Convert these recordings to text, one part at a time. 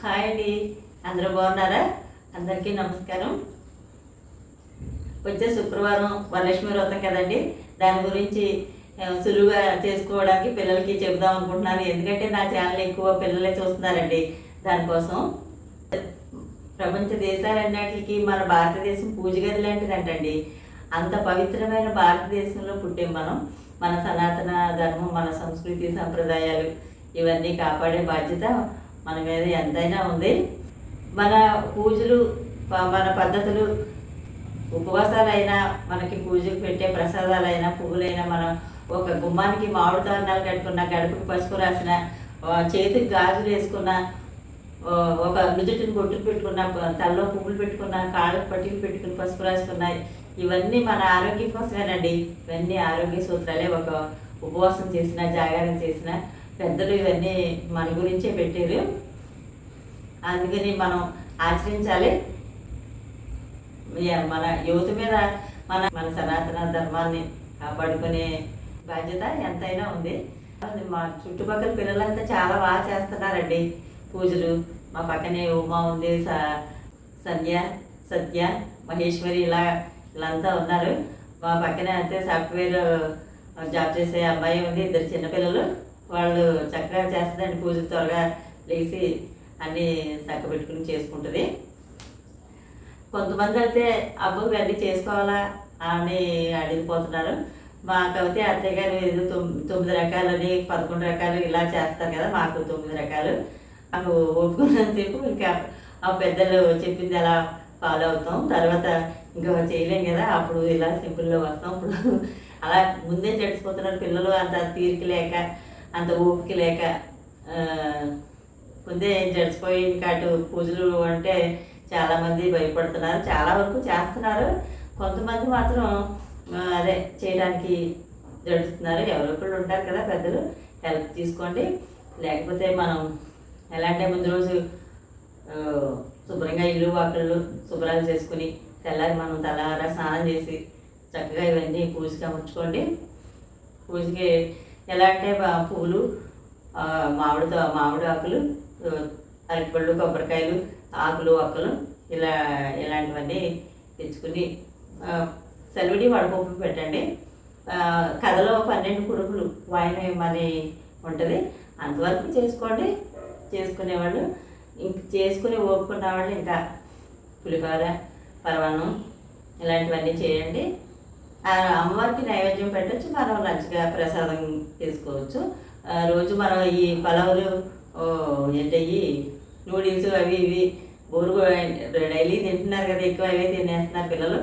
Hi అండి. అందరూ బాగున్నారా? అందరికీ నమస్కారం. వచ్చే శుక్రవారం వరలక్ష్మి వ్రతం కదండి. దాని గురించి సులువుగా చేసుకోవడానికి పిల్లలకి చెబుదాం అనుకుంటున్నాను. ఎందుకంటే నా ఛానల్ ఎక్కువ పిల్లలే చూస్తున్నారండి. దానికోసం ప్రపంచ దేశాలన్నిటికీ మన భారతదేశం పూజ గది లాంటిదంటండి. అంత పవిత్రమైన భారతదేశంలో పుట్టాం మనం. మన సనాతన ధర్మం మన సంస్కృతి సంప్రదాయాలు ఇవన్నీ కాపాడే బాధ్యత మన మీద ఎంతైనా ఉంది. మన పూజలు ప- మన పద్ధతులు ఉపవాసాలైనా మనకి పూజకు పెట్టే ప్రసాదాలైనా పువ్వులైనా మనం ఒక గుమ్మానికి మామిడి తోరణాలు కట్టుకున్న గడపకు పసుపు రాసిన చేతికి గాజులు వేసుకున్న ఒక నుదుటిని బొట్టుకు పెట్టుకున్న తలలో పువ్వులు పెట్టుకున్న కాళ్ళకు పట్టీలు పెట్టుకుని పసుపు రాసుకున్నాయి ఇవన్నీ మన ఆరోగ్యం కోసమేనండి. ఇవన్నీ ఆరోగ్య సూత్రాలే. ఒక ఉపవాసం చేసిన జాగారం చేసిన పెద్దలు ఇవన్నీ మన గురించే పెట్టారు అందుకని మనం ఆచరించాలి. మన యువత మీద మన మన సనాతన ధర్మాన్ని కాపాడుకునే బాధ్యత ఎంతైనా ఉంది. మా చుట్టుపక్కల పిల్లలంతా చాలా బాగా చేస్తున్నారండి. పూజలు మా పక్కనే ఉమా ఉంది స- సంధ్య సత్య మహేశ్వరి ఇలా వీళ్ళంతా ఉన్నారు. మా పక్కనే అంతే సాఫ్ట్వేర్ జాబ్ చేసే అబ్బాయి ఉంది ఇద్దరు చిన్నపిల్లలు. వాళ్ళు చక్కగా చేస్తుందండి పూజలు త్వరగా లేచి అన్నీ చక్కబెట్టుకుని చేసుకుంటుంది. కొంతమంది అయితే అబ్బో ఇవన్నీ చేసుకోవాలా అని అడిగిపోతున్నారు. మాకైతే అత్తయ్య గారు ఏదో తొమ్మిది రకాలని పదకొండు రకాలు ఇలా చేస్తారు కదా మాకు తొమ్మిది రకాలు. మాకు ఒప్పుకున్నంతసేపు ఇంకా ఆ పెద్దలు చెప్పింది అలా ఫాలో అవుతాం. తర్వాత ఇంకా చేయలేం కదా అప్పుడు ఇలా సింపుల్లో వస్తాం. ఇప్పుడు అలా ముందే చడిచిపోతున్నారు పిల్లలు అంత తీరిక లేక అంత ఓపిక లేక ముందే జడిచిపోయి ఇంకా అటు పూజలు అంటే చాలామంది భయపడుతున్నారు. చాలా వరకు చేస్తున్నారు. కొంతమంది మాత్రం అదే చేయడానికి జడుస్తున్నారు ఎవరో ఒకళ్ళు ఉంటారు కదా పెద్దలు. హెల్ప్ తీసుకోండి. లేకపోతే మనం ఎలా అంటే ముందు రోజు శుభ్రంగా ఇల్లు వాకిళ్ళు శుభ్రాలు చేసుకుని తెల్లారి మనం తలారా స్నానం చేసి చక్కగా ఇవన్నీ పూజకి అమర్చుకోండి పూజకి ఎలా అంటే పూలు మామిడితో మామిడి ఆకులు అరటిపళ్ళు కొబ్బరికాయలు ఆకులు ఒక్కలు ఇలా ఇలాంటివన్నీ తెచ్చుకుని ఆ, సెలవుడి వడపప్పు పెట్టండి. కథలో పన్నెండు కుడుపులు వాయిన ఇవ్వమని ఉంటుంది. అంతవరకు చేసుకోండి. చేసుకునేవాళ్ళు ఇంక చేసుకుని ఓపుకున్న వాళ్ళు ఇంకా పులిహోర పరమాన్నం ఇలాంటివన్నీ చేయండి. అమ్మవారికి నైవేద్యం పెట్టచ్చు. మనం లంచ్గా ప్రసాదం తీసుకోవచ్చు. రోజు మనం ఈ పలావులు ఏంటయ్యి? నూడిల్స్ అవి ఇవి. బోరు డైలీ తింటున్నారు కదా ఎక్కువ అవే తినేస్తున్నారు పిల్లలు.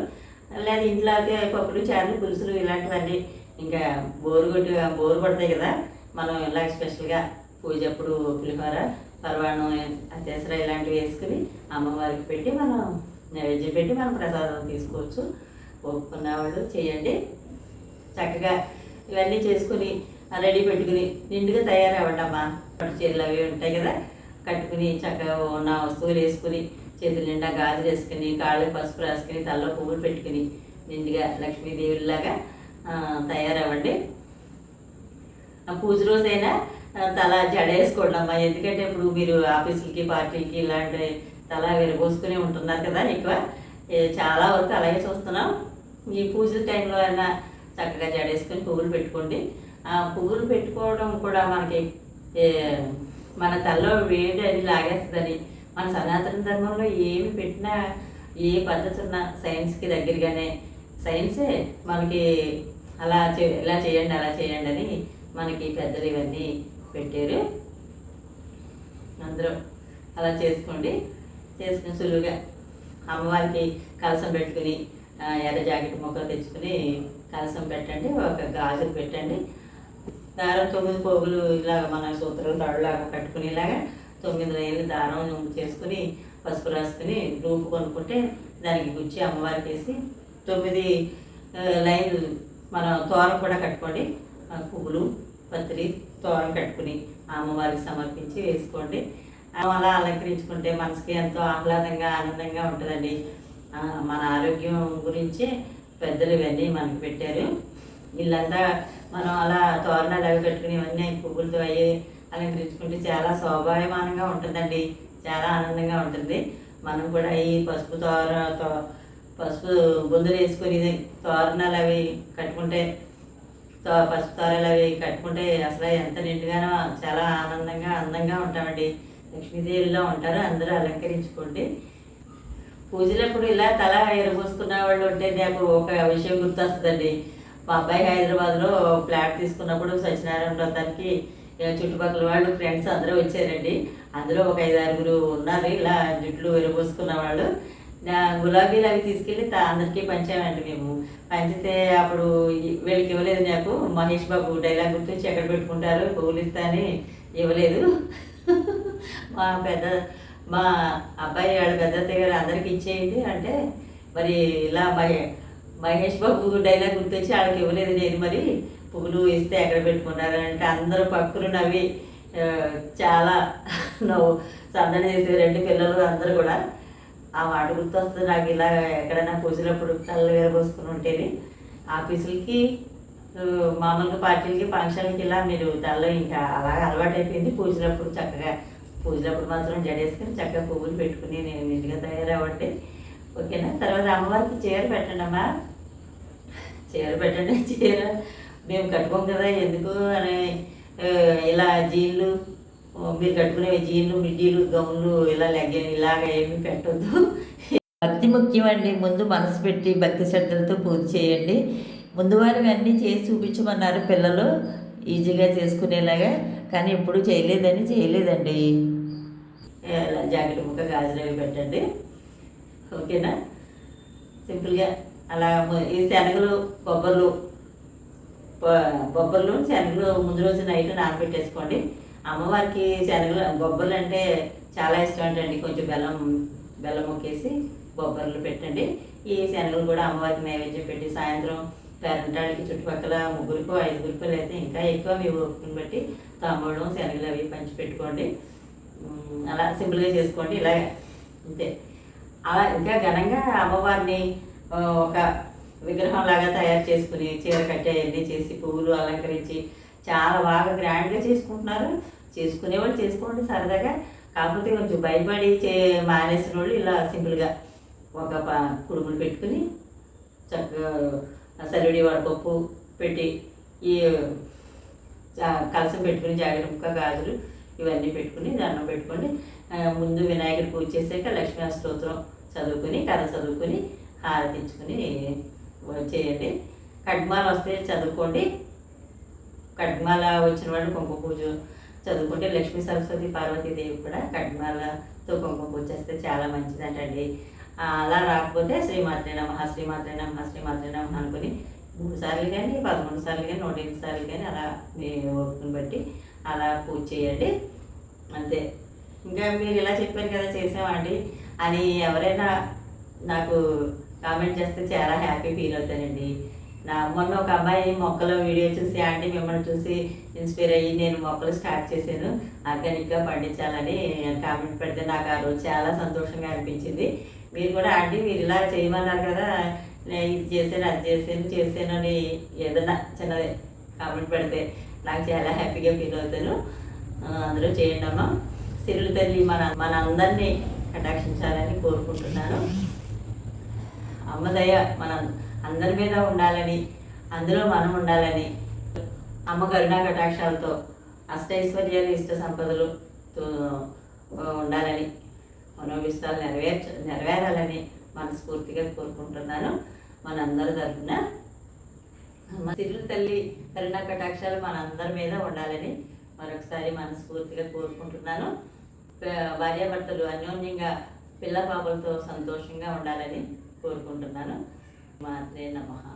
లేదా ఇంట్లో అయితే పప్పులు చారులు పులుసులు ఇలాంటివన్నీ ఇంకా బోరు కొట్టి బోరు పడతాయి కదా. మనం ఇలా స్పెషల్గా పూజ అప్పుడు పులిహోర పర్వాణం అత్యవసర ఇలాంటివి వేసుకుని అమ్మవారికి పెట్టి మనం నైవేద్యం పెట్టి మనం ప్రసాదం తీసుకోవచ్చు. ఒప్పుకున్నవాళ్ళు చేయండి. చక్కగా ఇవన్నీ చేసుకుని రెడీ పెట్టుకుని నిండుగా తయారవ్వండి అమ్మా చీరలు అవి ఉంటాయి కదా కట్టుకుని చక్కగా ఉన్న వస్తువులు వేసుకుని చేతుల నిండా గాజులు వేసుకుని కాళ్ళు పసుపు రాసుకుని తలలో పువ్వులు పెట్టుకుని నిండుగా లక్ష్మీదేవిలాగా తయారవ్వండి. ఆ పూజ రోజైనా తల జడ వేసుకోండి అమ్మా. ఎందుకంటే ఇప్పుడు మీరు ఆఫీసులకి పార్టీలకి ఇలాంటి తల విరబోసుకుని ఉంటున్నారు కదా ఎక్కువ. చాలా వరకు అలాగే చూస్తున్నాం. ఈ పూజ టైంలో అయినా చక్కగా జడేసుకొని పువ్వులు పెట్టుకోండి. ఆ పువ్వులు పెట్టుకోవడం కూడా మనకి మన తలలో వేడి అది లాగేస్తుందని. మన సనాతన ధర్మంలో ఏమి పెట్టినా ఏ పద్ధతి ఉన్నా సైన్స్కి దగ్గరగానే సైన్సే మనకి అలా చే ఇలా చేయండి అలా చేయండి అని మనకి పెద్దలు ఇవన్నీ పెట్టారు. అందరూ అలా చేసుకోండి. చేసుకుని సులువుగా అమ్మవారికి కలసం పెట్టుకుని ఎర్ర జాకెట్ మొక్కలు తెచ్చుకుని కలసం పెట్టండి ఒక గాజులు పెట్టండి. దారం తొమ్మిది పోగులు ఇలాగ మన సూత్రం తడలాగా కట్టుకునేలాగా తొమ్మిది లైన్లు దారం చేసుకుని పసుపు రాసుకుని రూపు కొనుక్కుంటే దానికి గుచ్చి అమ్మవారికి వేసి తొమ్మిది లైన్లు మన తోరం కూడా కట్టుకోండి. పువ్వులు పత్రి తోరం కట్టుకుని అమ్మవారికి సమర్పించి వేసుకోండి. అలా అలంకరించుకుంటే మనసుకి ఎంతో ఆహ్లాదంగా ఆనందంగా ఉంటుందండి. మన ఆరోగ్యం గురించి పెద్దలు ఇవన్నీ మనకు పెట్టారు. ఇల్లంతా మనం అలా తోరణాలు అవి కట్టుకుని ఇవన్నీ పువ్వులతో అయ్యి అలంకరించుకుంటే చాలా శోభాయమానంగా ఉంటుందండి. చాలా ఆనందంగా ఉంటుంది. మనం కూడా ఈ పసుపు తోర తో- పసుపు బొందులు వేసుకొని తోరణాలు అవి కట్టుకుంటే తో- పసుపు తోరలు అవి కట్టుకుంటే అసలు ఎంత నిండుగానో చాలా ఆనందంగా అందంగా ఉంటామండి. లక్ష్మీదేవిలో ఉంటారు. అందరూ అలంకరించుకోండి. పూజలప్పుడు ఇలా తల ఎరబోసుకున్న వాళ్ళు ఉంటే నాకు ఒక విషయం గుర్తొస్తుందండి. మా అబ్బాయి హైదరాబాద్లో ఫ్లాట్ తీసుకున్నప్పుడు సత్యనారాయణ వ్రతానికి చుట్టుపక్కల వాళ్ళు ఫ్రెండ్స్ అందరూ వచ్చారండి. అందులో ఒక ఐదు ఆరుగురు ఉన్నారు. ఇలా జుట్లు విరబోసుకున్న వాళ్ళు. గులాబీలు అవి తీసుకెళ్ళి అందరికీ పంచామండి మేము. పంచితే అప్పుడు వీళ్ళకి ఇవ్వలేదు నాకు. మహేష్ బాబు డైలాగ్ గుర్తొచ్చి ఎక్కడ పెట్టుకుంటారు? పువ్వులు అని ఇవ్వలేదు. మా పెద్ద మా అబ్బాయి వాళ్ళ పెద్ద దగ్గర అందరికి ఇచ్చేయండి అంటే మరి ఇలా మహే మహేష్ బాబు డైలాగ్ గుర్తొచ్చి వాళ్ళకి ఇవ్వలేదు నేను మరి. పువ్వులు ఇస్తే ఎక్కడ పెట్టుకున్నారు అంటే అందరూ పక్కన నవ్వి చాలా నవ్వు. సందడి చేసే రెండు పిల్లలు అందరూ కూడా. ఆ మాట గుర్తొస్తుంది నాకు ఇలా ఎక్కడైనా పూజలప్పుడు తల్లు వేరబోసుకుని ఉంటేనే. ఆఫీసులకి మామూలుగా పార్టీలకి ఫంక్షన్లకి ఇలా మీరు తల్లు ఇంకా అలాగ అలవాటు అయిపోయింది పూజలప్పుడు చక్కగా. పూజలప్పుడు మాత్రం జడేసుకుని చక్కగా పువ్వులు పెట్టుకుని నేను నీట్గా తయారవ్వండి ఓకేనా? తర్వాత అమ్మవారికి చీర పెట్టండి అమ్మా. చీర పెట్టండి చీర. మేము కట్టుకోం కదా ఎందుకు అని ఇలా జీన్లు మీరు కట్టుకునే జీన్లు మిడ్డీలు గౌన్లు ఇలా లెగ్గ ఇలాగ ఏమి పెట్టొద్దు. భక్తి ముఖ్యమండి ముందు మనసు పెట్టి భక్తి శ్రద్ధలతో పూజ చేయండి. ముందు వారు అన్నీ చేసి చూపించమన్నారు పిల్లలు ఈజీగా చేసుకునేలాగా. కానీ ఎప్పుడు చేయలేదని చేయలేదండి. జాకెట్ ముక్క గాజులు పెట్టండి. ఓకేనా? సింపుల్గా అలా ఈ శనగలు బొబ్బర్లు బొబ్బర్లు శనగలు ముందు రోజు నైట్ నానబెట్టేసుకోండి. అమ్మవారికి శనగలు బొబ్బర్లు అంటే చాలా ఇష్టం అంటండి. కొంచెం బెల్లం బెల్లం మొక్కేసి బొబ్బర్లు పెట్టండి. ఈ శనగలు కూడా అమ్మవారికి నైవేద్యం పెట్టి సాయంత్రం పేరంటాడికి చుట్టుపక్కల ముగ్గురికో ఐదుగురికో అయితే ఇంకా ఎక్కువ మీ ఓపికను బట్టి తాంబూలం శనగలు అవి పంచి పెట్టుకోండి. అలా సింపుల్గా చేసుకోండి. ఇలా అంతే. అలా ఇంకా ఘనంగా అమ్మవారిని ఒక విగ్రహం లాగా తయారు చేసుకుని చీర కట్టి అవన్నీ చేసి పువ్వులు అలంకరించి చాలా బాగా గ్రాండ్గా చేసుకుంటున్నారు. చేసుకునేవాళ్ళు చేసుకోండి సరదాగా. కాకపోతే కొంచెం భయపడి చే మానేసిన వాళ్ళు ఇలా సింపుల్గా ఒక ప- కుడుములు పెట్టుకుని చక్కగా సరిడి వడపప్పు పెట్టి ఈ కలసం పెట్టుకుని జాగ్రత్త ముక్క గాజులు ఇవన్నీ పెట్టుకుని దండం పెట్టుకొని ముందు వినాయకుడి పూజ చేసాక లక్ష్మీ స్తోత్రం చదువుకుని కథ చదువుకుని హారతించుకుని చేయండి. కడ్మాల వస్తే చదువుకోండి. కడ్మాల వచ్చిన వాళ్ళు కుంకుమ పూజ చదువుకుంటే లక్ష్మీ సరస్వతి పార్వతీదేవి కూడా కడ్మాలతో కుంకుమ పూజ చేస్తే చాలా మంచిదంటండి. అలా రాకపోతే శ్రీమాత్రే నమ శ్రీమాత్రే నమ శ్రీమాత్రే నమ అనుకుని మూడు సార్లు కానీ పదమూడు సార్లు కానీ నూట ఎనిమిది సార్లు కానీ అలా మీ ఓపికను బట్టి అలా పూజ చేయండి. అంతే. ఇంకా మీరు ఇలా చెప్పారు కదా చేసామండి అని ఎవరైనా నాకు కామెంట్ చేస్తే చాలా హ్యాపీ ఫీల్ అవుతానండి. నా మొన్న ఒక అమ్మాయి మొక్కల వీడియో చూసి ఆంటీ మిమ్మల్ని చూసి ఇన్స్పైర్ అయ్యి నేను మొక్కలు స్టార్ట్ చేశాను. ఆర్గానిక్గా పండించాలని కామెంట్ పెడితే నాకు ఆ రోజు చాలా సంతోషంగా అనిపించింది. మీరు కూడా ఆంటీ మీరు ఇలా చేయమన్నారు కదా నేను ఇది చేశాను అది చేశాను చేశాను అని ఏదైనా చిన్నది కామెంట్ పెడితే నాకు చాలా హ్యాపీగా ఫీల్ అవుతాను. అందరూ చేయండి అమ్మా సిరులు తల్లి మన మన అందరినీ కటాక్షించాలని కోరుకుంటున్నాను. అమ్మదయ మన అందరి మీద ఉండాలని అందులో మనం ఉండాలని అమ్మ కరుణా కటాక్షాలతో అష్టైశ్వర్యాలు ఇష్ట సంపదలు ఉండాలని మనోభిష్టాలు నెరవేర్చ నెరవేరాలని మనస్ఫూర్తిగా కోరుకుంటున్నాను. మనందరి తరఫున సిరుల తల్లి కరుణా కటాక్షాలు మనందరి మీద ఉండాలని మరొకసారి మనస్ఫూర్తిగా కోరుకుంటున్నాను. భార్యాభర్తలు అన్యోన్యంగా పిల్ల పాపలతో సంతోషంగా ఉండాలని కోరుకుంటున్నాను. మాత్రే నమః.